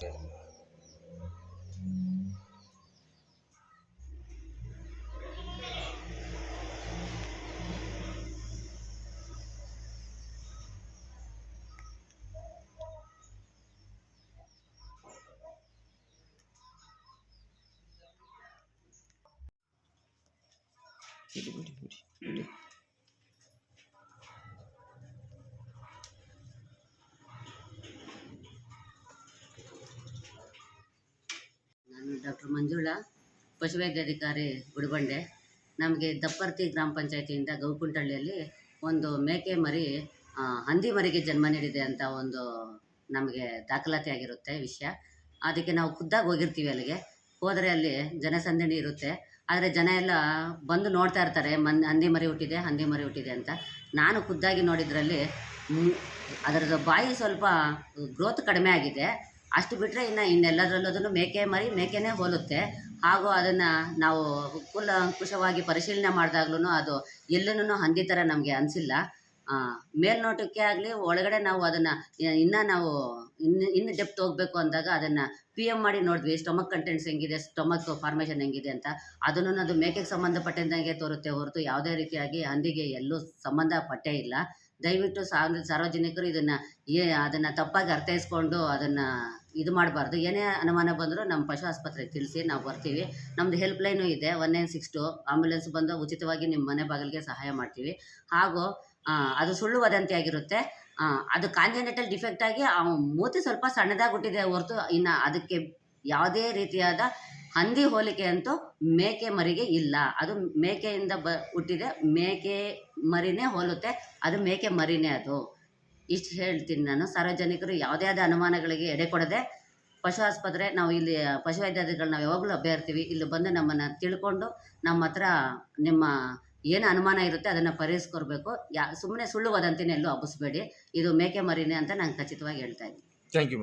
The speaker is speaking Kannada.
우리 우리 우리 우리. ಡಾಕ್ಟರ್ ಮಂಜುಳಾ, ಪಶುವೈದ್ಯಾಧಿಕಾರಿ ಗುಡಿಬಂಡೆ. ನಮಗೆ ದಪ್ಪರ್ತಿ ಗ್ರಾಮ ಪಂಚಾಯತಿಯಿಂದ ಗೌಕುಂಟಳ್ಳಿಯಲ್ಲಿ ಒಂದು ಮೇಕೆ ಮರಿ ಹಂದಿ ಮರಿಗೆ ಜನ್ಮ ನೀಡಿದೆ ಅಂತ ಒಂದು ನಮಗೆ ದಾಖಲಾತಿ ಆಗಿರುತ್ತೆ ವಿಷಯ. ಅದಕ್ಕೆ ನಾವು ಖುದ್ದಾಗಿ ಹೋಗಿರ್ತೀವಿ ಅಲ್ಲಿಗೆ. ಹೋದರೆ ಅಲ್ಲಿ ಜನಸಂದಣಿ ಇರುತ್ತೆ. ಆದರೆ ಜನ ಎಲ್ಲ ಬಂದು ನೋಡ್ತಾ ಇರ್ತಾರೆ, ಮನ್, ಹಂದಿ ಮರಿ ಹುಟ್ಟಿದೆ, ಹಂದಿ ಮರಿ ಹುಟ್ಟಿದೆ ಅಂತ. ನಾನು ಖುದ್ದಾಗಿ ನೋಡಿದ್ರಲ್ಲಿ ಅದರದ್ದು ಬಾಯಿ ಸ್ವಲ್ಪ ಗ್ರೋತ್ ಕಡಿಮೆ ಆಗಿದೆ. ಅಷ್ಟು ಬಿಟ್ಟರೆ ಇನ್ನು ಇನ್ನೆಲ್ಲದರಲ್ಲೂ ಅದನ್ನು ಮೇಕೆ ಮರಿ ಮೇಕೆನೇ ಹೋಲುತ್ತೆ. ಹಾಗೂ ಅದನ್ನು ನಾವು ಕೂಲಂಕುಷವಾಗಿ ಪರಿಶೀಲನೆ ಮಾಡಿದಾಗ್ಲೂ ಅದು ಎಲ್ಲೂ ಹಂದಿ ಥರ ನಮಗೆ ಅನಿಸಿಲ್ಲ. ಮೇಲ್ನೋಟಕ್ಕೆ ಆಗಲಿ ಒಳಗಡೆ ನಾವು ಅದನ್ನು ಇನ್ನೂ ನಾವು ಇನ್ನು ಇನ್ನು ಡೆಪ್ತ್ ಹೋಗಬೇಕು ಅಂದಾಗ ಅದನ್ನು ಪಿ ಎಂ ಮಾಡಿ ನೋಡಿದ್ವಿ ಸ್ಟೊಮಕ್ ಕಂಟೆಂಟ್ಸ್ ಹೆಂಗಿದೆ ಸ್ಟೊಮಕ್ ಫಾರ್ಮೇಷನ್ ಹೆಂಗಿದೆ ಅಂತ. ಅದನ್ನು ಅದು ಮೇಕೆಗೆ ಸಂಬಂಧಪಟ್ಟಂಗೆ ತೋರುತ್ತೆ ಹೊರತು ಯಾವುದೇ ರೀತಿಯಾಗಿ ಹಂದಿಗೆ ಎಲ್ಲೂ ಸಂಬಂಧ ಪಟ್ಟೇ ಇಲ್ಲ. ದಯವಿಟ್ಟು ಸಾರ್ವ, ಸಾರ್ವಜನಿಕರು ಇದನ್ನು ಏ, ಅದನ್ನು ತಪ್ಪಾಗಿ ಅರ್ಥೈಸ್ಕೊಂಡು ಅದನ್ನು ಇದು ಮಾಡಬಾರ್ದು. ಏನೇ ಅನುಮಾನ ಬಂದರೂ ನಮ್ಮ ಪಶು ಆಸ್ಪತ್ರೆಗೆ ತಿಳಿಸಿ ನಾವು ಬರ್ತೀವಿ. ನಮ್ಮದು ಹೆಲ್ಪ್ ಲೈನು ಇದೆ one nine six two ambulance ಬಂದು ಉಚಿತವಾಗಿ ನಿಮ್ಮ ಮನೆ ಬಾಗಿಲಿಗೆ ಸಹಾಯ ಮಾಡ್ತೀವಿ. ಹಾಗೂ ಅದು ಸುಳ್ಳು ವದಂತಿ ಆಗಿರುತ್ತೆ. ಅದು ಕಾಂಜೆನೆಟಲ್ ಡಿಫೆಕ್ಟ್ ಆಗಿ ಆ ಮೂತಿ ಸ್ವಲ್ಪ ಸಣ್ಣದಾಗಿ ಹುಟ್ಟಿದೆ ಹೊರತು ಇನ್ನು ಅದಕ್ಕೆ ಯಾವುದೇ ರೀತಿಯಾದ ಹಂದಿ ಹೋಲಿಕೆ ಅಂತೂ ಮೇಕೆ ಮರಿಗೆ ಇಲ್ಲ. ಅದು ಮೇಕೆಯಿಂದ ಬ, ಹುಟ್ಟಿದೆ. ಮೇಕೆ ಮರಿನೇ ಹೋಲುತ್ತೆ. ಅದು ಮೇಕೆ ಮರಿನೇ ಅದು. ಇಷ್ಟು ಹೇಳ್ತೀನಿ ನಾನು. ಸಾರ್ವಜನಿಕರು ಯಾವುದೇ ಆದ ಅನುಮಾನಗಳಿಗೆ ಎಡೆ ಕೊಡದೆ ಪಶು ಆಸ್ಪತ್ರೆ ನಾವು ಇಲ್ಲಿ ಪಶುವೈದ್ಯಾಧಿಗಳು ನಾವು ಯಾವಾಗಲೂ ಲಭ್ಯ ಇರ್ತೀವಿ ಇಲ್ಲಿ ಬಂದು ನಮ್ಮನ್ನು ತಿಳ್ಕೊಂಡು ನಮ್ಮ ಹತ್ರ ನಿಮ್ಮ ಏನು ಅನುಮಾನ ಇರುತ್ತೆ ಅದನ್ನು ಪರಿಹರಿಸ್ಕೊಡ್ಬೇಕು. ಯಾ ಸುಮ್ಮನೆ ಸುಳ್ಳು ವದಂತಿನ ಎಲ್ಲೂ ಹಬ್ಬಿಸ್ಬೇಡಿ. ಇದು ಮೇಕೆ ಮರಿನೇ ಅಂತ ನಾನು ಖಚಿತವಾಗಿ ಹೇಳ್ತಾ ಇದ್ದೀನಿ. Thank you